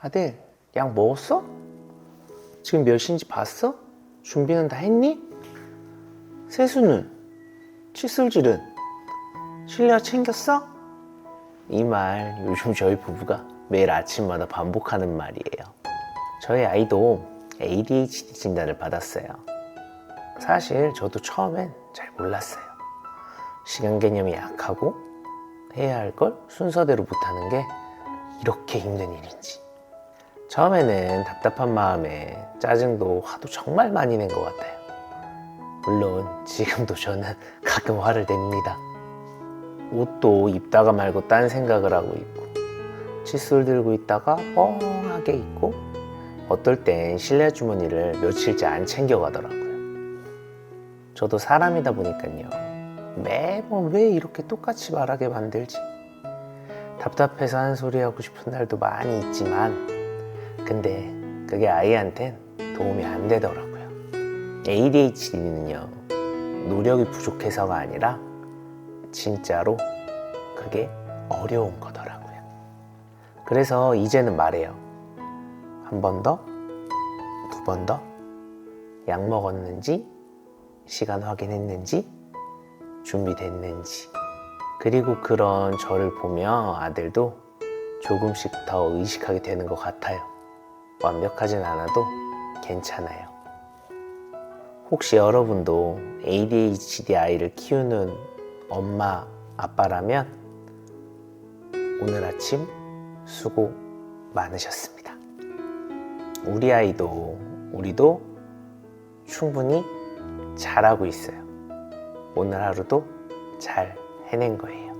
아들, 약 먹었어? 지금 몇 시인지 봤어? 준비는 다 했니? 세수는? 칫솔질은? 실내화 챙겼어? 이 말 요즘 저희 부부가 매일 아침마다 반복하는 말이에요. 저희 아이도 ADHD 진단을 받았어요. 사실 저도 처음엔 잘 몰랐어요. 시간 개념이 약하고 해야 할 걸 순서대로 못하는 게 이렇게 힘든 일인지. 처음에는 답답한 마음에 짜증도 화도 정말 많이 낸 것 같아요. 물론 지금도 저는 가끔 화를 냅니다. 옷도 입다가 말고 딴 생각을 하고 있고 칫솔 들고 있다가 뻥하게 있고 어떨 땐 실내 주머니를 며칠째 안 챙겨가더라고요. 저도 사람이다 보니까요. 매번 왜 이렇게 똑같이 말하게 만들지? 답답해서 한 소리 하고 싶은 날도 많이 있지만 근데 그게 아이한텐 도움이 안 되더라고요. ADHD는요, 노력이 부족해서가 아니라 진짜로 그게 어려운 거더라고요. 그래서 이제는 말해요. 한 번 더, 두 번 더, 약 먹었는지, 시간 확인했는지, 준비됐는지, 그리고 그런 저를 보며 아들도 조금씩 더 의식하게 되는 것 같아요. 완벽하진 않아도 괜찮아요. 혹시 여러분도 ADHD 아이를 키우는 엄마, 아빠라면 오늘 아침 수고 많으셨습니다. 우리 아이도 우리도 충분히 잘하고 있어요. 오늘 하루도 잘 해낸 거예요.